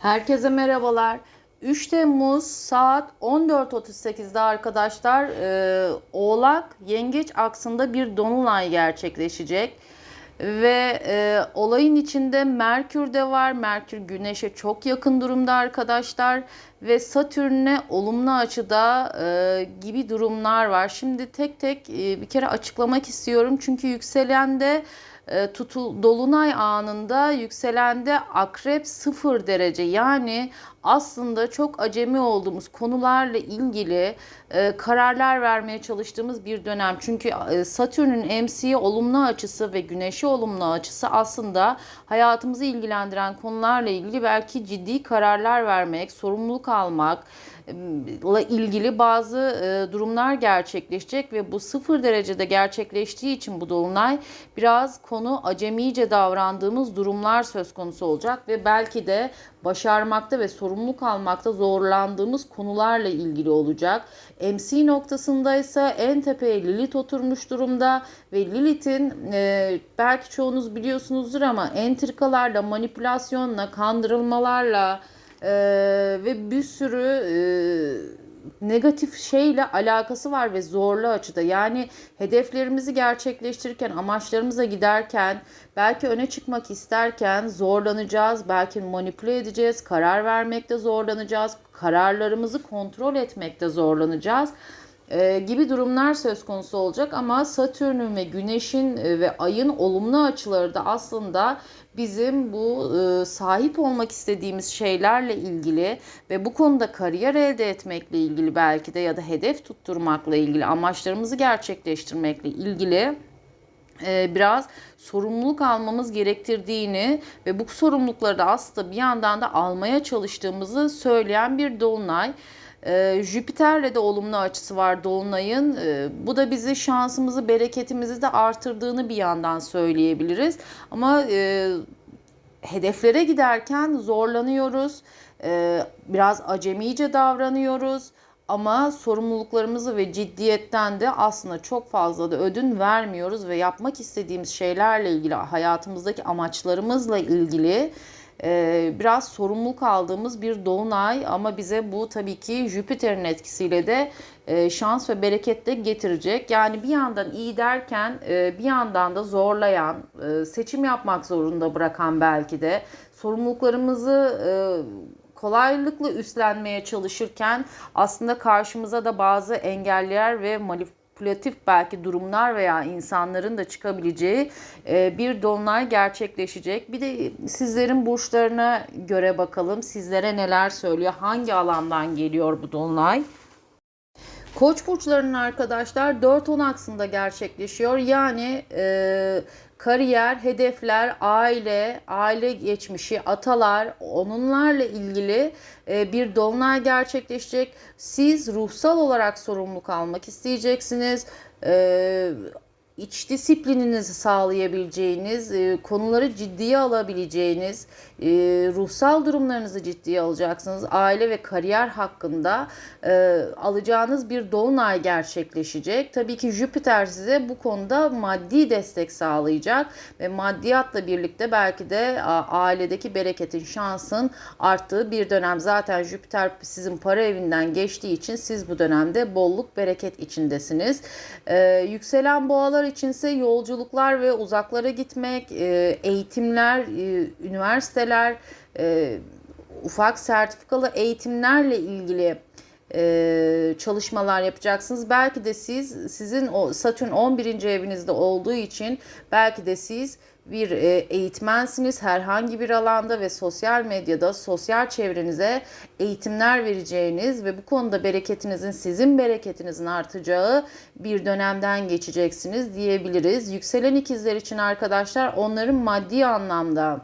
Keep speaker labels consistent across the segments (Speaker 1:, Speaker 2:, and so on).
Speaker 1: Herkese merhabalar. 3 Temmuz saat 14.38'de arkadaşlar e, Oğlak Yengeç aksında bir dolunay gerçekleşecek. Ve e, olayın içinde Merkür de var. Merkür Güneş'e çok yakın durumda arkadaşlar. Ve Satürn'e olumlu açıda e, gibi durumlar var. Şimdi tek tek e, bir kere açıklamak istiyorum. Çünkü yükselende e, tutul dolunay anında yükselende akrep sıfır derece yani aslında çok acemi olduğumuz konularla ilgili e, kararlar vermeye çalıştığımız bir dönem. Çünkü e, Satürn'ün MC'ye olumlu açısı ve Güneş'e olumlu açısı aslında hayatımızı ilgilendiren konularla ilgili belki ciddi kararlar vermek, sorumluluk almak, ile ilgili bazı e, durumlar gerçekleşecek ve bu sıfır derecede gerçekleştiği için bu dolunay biraz konu acemice davrandığımız durumlar söz konusu olacak ve belki de başarmakta ve sorumluluk almakta zorlandığımız konularla ilgili olacak. MC noktasında ise en tepeye Lilith oturmuş durumda ve Lilith'in e, belki çoğunuz biliyorsunuzdur ama entrikalarla, manipülasyonla, kandırılmalarla, ee, ve bir sürü e, negatif şeyle alakası var ve zorlu açıda. Yani hedeflerimizi gerçekleştirirken, amaçlarımıza giderken, belki öne çıkmak isterken zorlanacağız, belki manipüle edeceğiz, karar vermekte zorlanacağız, kararlarımızı kontrol etmekte zorlanacağız e, gibi durumlar söz konusu olacak ama Satürn'ün ve Güneş'in e, ve Ay'ın olumlu açıları da aslında bizim bu e, sahip olmak istediğimiz şeylerle ilgili ve bu konuda kariyer elde etmekle ilgili belki de ya da hedef tutturmakla ilgili amaçlarımızı gerçekleştirmekle ilgili e, biraz sorumluluk almamız gerektirdiğini ve bu sorumlulukları da aslında bir yandan da almaya çalıştığımızı söyleyen bir dolunay. E, Jüpiter'le de olumlu açısı var Dolunay'ın. E, bu da bizi şansımızı, bereketimizi de artırdığını bir yandan söyleyebiliriz. Ama e, hedeflere giderken zorlanıyoruz. E, biraz acemice davranıyoruz. Ama sorumluluklarımızı ve ciddiyetten de aslında çok fazla da ödün vermiyoruz ve yapmak istediğimiz şeylerle ilgili hayatımızdaki amaçlarımızla ilgili biraz sorumluluk aldığımız bir dolunay ama bize bu tabii ki Jüpiter'in etkisiyle de e, şans ve bereket de getirecek. Yani bir yandan iyi derken e, bir yandan da zorlayan, seçim yapmak zorunda bırakan belki de sorumluluklarımızı kolaylıkla üstlenmeye çalışırken aslında karşımıza da bazı engeller ve manipülasyon manipülatif belki durumlar veya insanların da çıkabileceği e, bir dolunay gerçekleşecek. Bir de sizlerin burçlarına göre bakalım sizlere neler söylüyor, hangi alandan geliyor bu dolunay? Koç burçlarının arkadaşlar 4-10 aksında gerçekleşiyor. Yani e, kariyer, hedefler, aile, aile geçmişi, atalar, onunlarla ilgili e, bir dolunay gerçekleşecek. Siz ruhsal olarak sorumluluk almak isteyeceksiniz. E, iç disiplininizi sağlayabileceğiniz, e, konuları ciddiye alabileceğiniz, e, ruhsal durumlarınızı ciddiye alacaksınız. Aile ve kariyer hakkında e, alacağınız bir dolunay gerçekleşecek. Tabii ki Jüpiter size bu konuda maddi destek sağlayacak ve maddiyatla birlikte belki de ailedeki bereketin, şansın arttığı bir dönem. Zaten Jüpiter sizin para evinden geçtiği için siz bu dönemde bolluk, bereket içindesiniz. Yükselen boğalar içinse yolculuklar ve uzaklara gitmek, e, eğitimler, e, üniversiteler, e, ufak sertifikalı eğitimlerle ilgili çalışmalar yapacaksınız. Belki de siz sizin o Satürn 11. evinizde olduğu için belki de siz bir e, eğitmensiniz herhangi bir alanda ve sosyal medyada sosyal çevrenize eğitimler vereceğiniz ve bu konuda bereketinizin sizin bereketinizin artacağı bir dönemden geçeceksiniz diyebiliriz. Yükselen ikizler için arkadaşlar onların maddi anlamda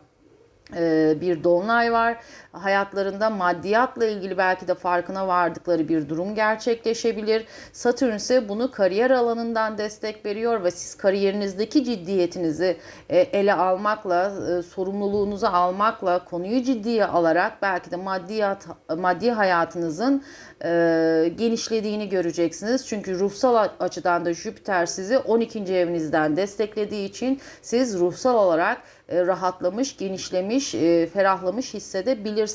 Speaker 1: e, bir dolunay var. Hayatlarında maddiyatla ilgili belki de farkına vardıkları bir durum gerçekleşebilir. Satürn ise bunu kariyer alanından destek veriyor ve siz kariyerinizdeki ciddiyetinizi e, ele almakla, e, sorumluluğunuzu almakla, konuyu ciddiye alarak belki de maddiyat maddi hayatınızın genişlediğini göreceksiniz. Çünkü ruhsal açıdan da Jüpiter sizi 12. evinizden desteklediği için siz ruhsal olarak e, rahatlamış, genişlemiş, e, ferahlamış hissedebilirsiniz.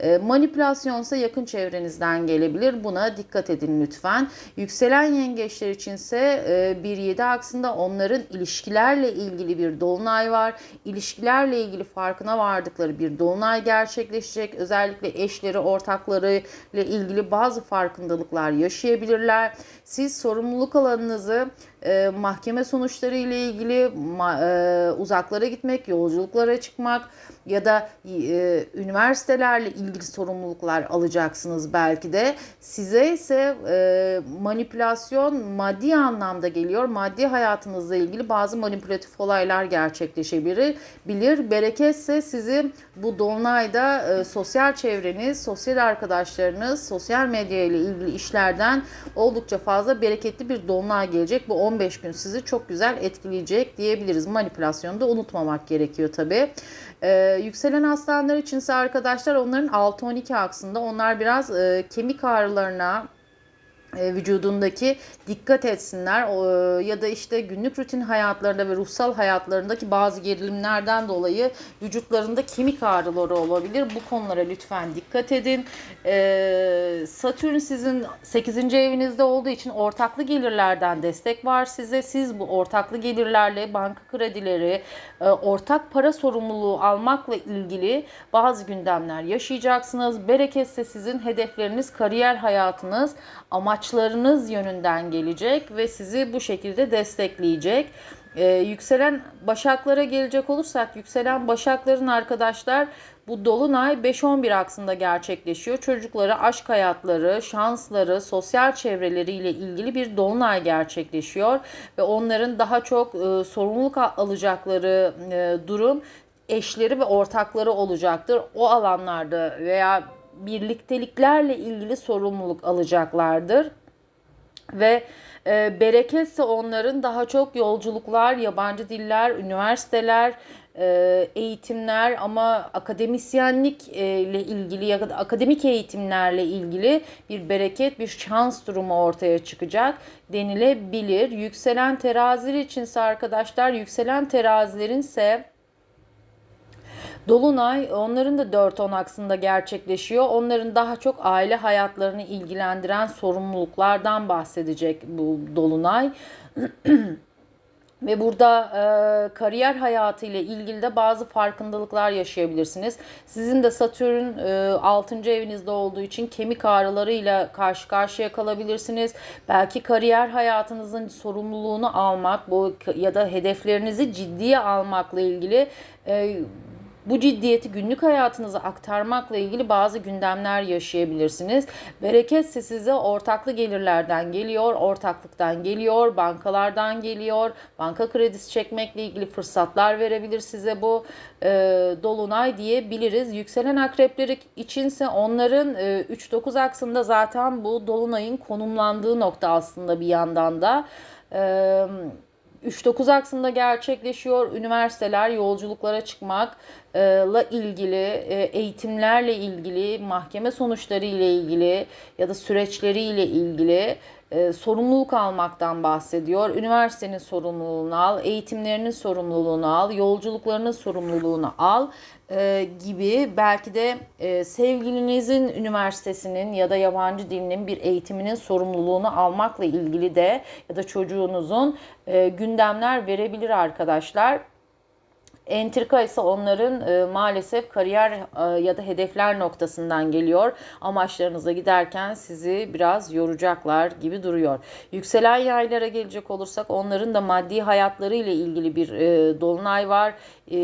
Speaker 1: E, manipülasyonsa yakın çevrenizden gelebilir. Buna dikkat edin lütfen. Yükselen yengeçler içinse e, 1-7 aksında onların ilişkilerle ilgili bir dolunay var. İlişkilerle ilgili farkına vardıkları bir dolunay gerçekleşecek. Özellikle eşleri, ortakları ile ilgili bazı farkındalıklar yaşayabilirler. Siz sorumluluk alanınızı e, mahkeme sonuçları ile ilgili ma, e, uzaklara gitmek, yolculuklara çıkmak ya da e, üniversitelerle ilgili sorumluluklar alacaksınız belki de. Size ise e, manipülasyon maddi anlamda geliyor. Maddi hayatınızla ilgili bazı manipülatif olaylar gerçekleşebilir. Bilir. Bereketse sizi bu dolunayda e, sosyal çevreniz, sosyal arkadaşlarınız, sosyal medya ile ilgili işlerden oldukça fazla bereketli bir dolunay gelecek. Bu 15 gün sizi çok güzel etkileyecek diyebiliriz. Manipülasyonu da unutmamak gerekiyor tabii. Ee, yükselen aslanlar içinse arkadaşlar onların 6-12 aksında onlar biraz e, kemik ağrılarına vücudundaki dikkat etsinler o, ya da işte günlük rutin hayatlarında ve ruhsal hayatlarındaki bazı gerilimlerden dolayı vücutlarında kemik ağrıları olabilir. Bu konulara lütfen dikkat edin. Ee, Satürn sizin 8. evinizde olduğu için ortaklı gelirlerden destek var size. Siz bu ortaklı gelirlerle banka kredileri, e, ortak para sorumluluğu almakla ilgili bazı gündemler yaşayacaksınız. Bereketse sizin hedefleriniz, kariyer hayatınız, amaçlarınız yönünden gelecek ve sizi bu şekilde destekleyecek. Ee, yükselen başaklara gelecek olursak yükselen başakların arkadaşlar bu dolunay 5-11 aksında gerçekleşiyor. Çocukları, aşk hayatları, şansları, sosyal çevreleriyle ilgili bir dolunay gerçekleşiyor ve onların daha çok e, sorumluluk alacakları e, durum eşleri ve ortakları olacaktır. O alanlarda veya birlikteliklerle ilgili sorumluluk alacaklardır. Ve e, bereketse onların daha çok yolculuklar, yabancı diller, üniversiteler, e, eğitimler ama akademisyenlik e, ile ilgili ya da akademik eğitimlerle ilgili bir bereket, bir şans durumu ortaya çıkacak denilebilir. Yükselen teraziler içinse arkadaşlar yükselen terazilerin ise Dolunay onların da 4-10 aksında gerçekleşiyor. Onların daha çok aile hayatlarını ilgilendiren sorumluluklardan bahsedecek bu Dolunay. Ve burada e, kariyer hayatı ile ilgili de bazı farkındalıklar yaşayabilirsiniz. Sizin de Satürn e, 6. evinizde olduğu için kemik ağrılarıyla karşı karşıya kalabilirsiniz. Belki kariyer hayatınızın sorumluluğunu almak bu ya da hedeflerinizi ciddiye almakla ilgili e, bu ciddiyeti günlük hayatınıza aktarmakla ilgili bazı gündemler yaşayabilirsiniz. Bereketse size ortaklı gelirlerden geliyor, ortaklıktan geliyor, bankalardan geliyor. Banka kredisi çekmekle ilgili fırsatlar verebilir size bu e, dolunay diyebiliriz. Yükselen akrepleri içinse onların e, 3-9 aksında zaten bu dolunayın konumlandığı nokta aslında bir yandan da. E, 3-9 aksında gerçekleşiyor. Üniversiteler, yolculuklara çıkmakla ilgili, e, eğitimlerle ilgili, mahkeme sonuçları ile ilgili ya da süreçleriyle ilgili e, sorumluluk almaktan bahsediyor. Üniversitenin sorumluluğunu al, eğitimlerinin sorumluluğunu al, yolculuklarının sorumluluğunu al e, gibi belki de e, sevgilinizin üniversitesinin ya da yabancı dilinin bir eğitiminin sorumluluğunu almakla ilgili de ya da çocuğunuzun e, gündemler verebilir arkadaşlar. Entrika ise onların e, maalesef kariyer e, ya da hedefler noktasından geliyor. Amaçlarınıza giderken sizi biraz yoracaklar gibi duruyor. Yükselen yaylara gelecek olursak onların da maddi hayatları ile ilgili bir e, dolunay var. E,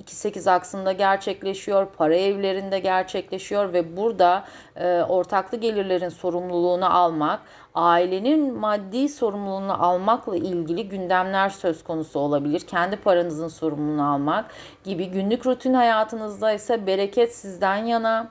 Speaker 1: 2-8 aksında gerçekleşiyor. Para evlerinde gerçekleşiyor ve burada e, ortaklı gelirlerin sorumluluğunu almak, ailenin maddi sorumluluğunu almakla ilgili gündemler söz konusu olabilir. Kendi paranızın sorumluluğunu almak gibi günlük rutin hayatınızda ise bereket sizden yana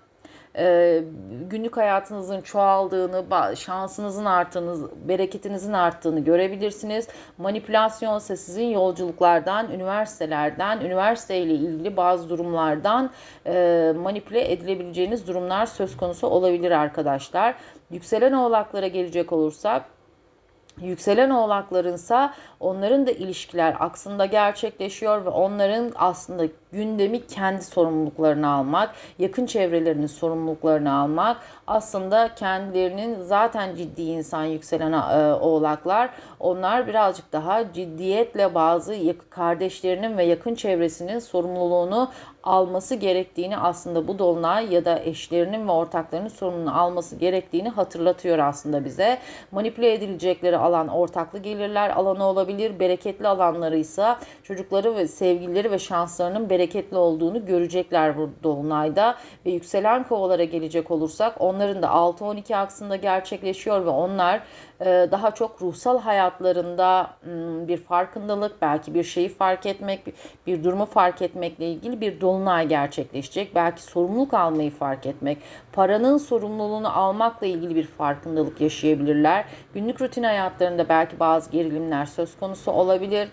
Speaker 1: e, günlük hayatınızın çoğaldığını, şansınızın arttığını, bereketinizin arttığını görebilirsiniz. Manipülasyon ise sizin yolculuklardan, üniversitelerden, üniversiteyle ilgili bazı durumlardan e, manipüle edilebileceğiniz durumlar söz konusu olabilir arkadaşlar. Yükselen oğlaklara gelecek olursak Yükselen oğlaklarınsa onların da ilişkiler aksında gerçekleşiyor ve onların aslında gündemi kendi sorumluluklarını almak, yakın çevrelerinin sorumluluklarını almak, aslında kendilerinin zaten ciddi insan yükselen e, oğlaklar, onlar birazcık daha ciddiyetle bazı kardeşlerinin ve yakın çevresinin sorumluluğunu alması gerektiğini aslında bu dolunay ya da eşlerinin ve ortaklarının sorumluluğunu alması gerektiğini hatırlatıyor aslında bize. Manipüle edilecekleri alan ortaklı gelirler alanı olabilir. Bereketli alanları ise çocukları ve sevgilileri ve şanslarının bereketli olduğunu görecekler bu dolunayda. Ve yükselen kovalara gelecek olursak onların da 6-12 aksında gerçekleşiyor ve onlar e, daha çok ruhsal hayatlarında m, bir farkındalık, belki bir şeyi fark etmek, bir durumu fark etmekle ilgili bir dolunay gerçekleşecek. Belki sorumluluk almayı fark etmek, paranın sorumluluğunu almakla ilgili bir farkındalık yaşayabilirler. Günlük rutin hayatlarında belki bazı gerilimler söz konusu olabilir.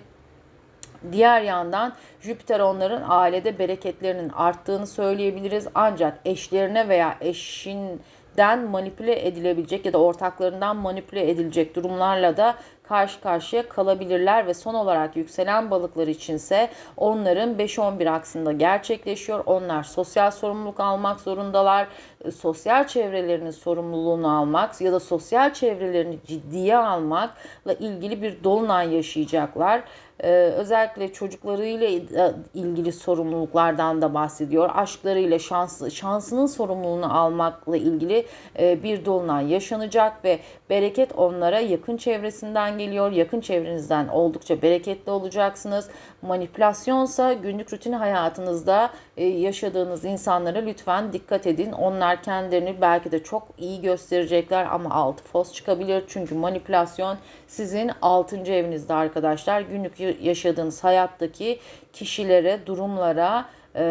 Speaker 1: Diğer yandan Jüpiter onların ailede bereketlerinin arttığını söyleyebiliriz. Ancak eşlerine veya eşinden manipüle edilebilecek ya da ortaklarından manipüle edilecek durumlarla da karşı karşıya kalabilirler ve son olarak yükselen balıklar içinse onların 5-11 aksında gerçekleşiyor. Onlar sosyal sorumluluk almak zorundalar. E, Sosyal çevrelerinin sorumluluğunu almak ya da sosyal çevrelerini ciddiye almakla ilgili bir dolunay yaşayacaklar. Ee, özellikle çocuklarıyla e, ilgili sorumluluklardan da bahsediyor. Aşklarıyla şans, şansının sorumluluğunu almakla ilgili e, bir dolunay yaşanacak ve bereket onlara yakın çevresinden geliyor. Yakın çevrenizden oldukça bereketli olacaksınız. Manipülasyonsa günlük rutin hayatınızda e, yaşadığınız insanlara lütfen dikkat edin. Onlar kendilerini belki de çok iyi gösterecekler ama altı fos çıkabilir. Çünkü manipülasyon sizin 6. evinizde arkadaşlar. Günlük yaşadığınız hayattaki kişilere, durumlara e,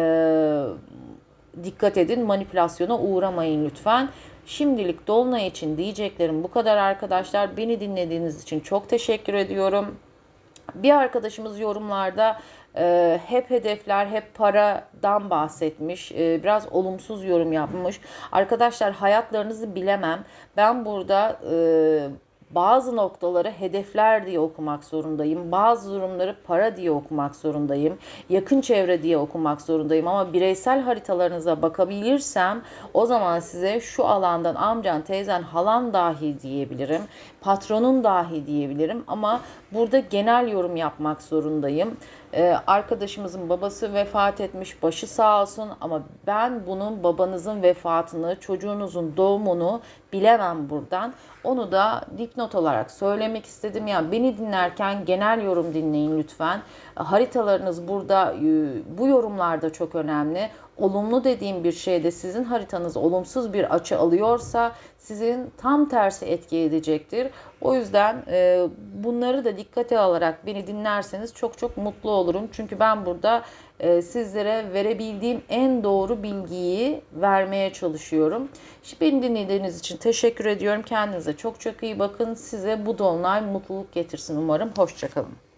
Speaker 1: dikkat edin. Manipülasyona uğramayın lütfen. Şimdilik Dolunay için diyeceklerim bu kadar arkadaşlar. Beni dinlediğiniz için çok teşekkür ediyorum. Bir arkadaşımız yorumlarda e, hep hedefler, hep paradan bahsetmiş. E, biraz olumsuz yorum yapmış. Arkadaşlar hayatlarınızı bilemem. Ben burada e, bazı noktaları hedefler diye okumak zorundayım. Bazı durumları para diye okumak zorundayım. Yakın çevre diye okumak zorundayım. Ama bireysel haritalarınıza bakabilirsem o zaman size şu alandan amcan, teyzen, halan dahi diyebilirim. Patronun dahi diyebilirim. Ama burada genel yorum yapmak zorundayım. Ee, arkadaşımızın babası vefat etmiş başı sağ olsun ama ben bunun babanızın vefatını çocuğunuzun doğumunu bilemem buradan. Onu da dipnot olarak söylemek istedim. Yani beni dinlerken genel yorum dinleyin lütfen. Haritalarınız burada e, bu yorumlarda çok önemli. Olumlu dediğim bir şeyde sizin haritanız olumsuz bir açı alıyorsa sizin tam tersi etki edecektir. O yüzden e, bunları da dikkate alarak beni dinlerseniz çok çok mutlu olurum. Çünkü ben burada e, sizlere verebildiğim en doğru bilgiyi vermeye çalışıyorum. Şimdi beni dinlediğiniz için teşekkür ediyorum. Kendinize çok çok iyi bakın. Size bu dolunay mutluluk getirsin umarım. Hoşçakalın.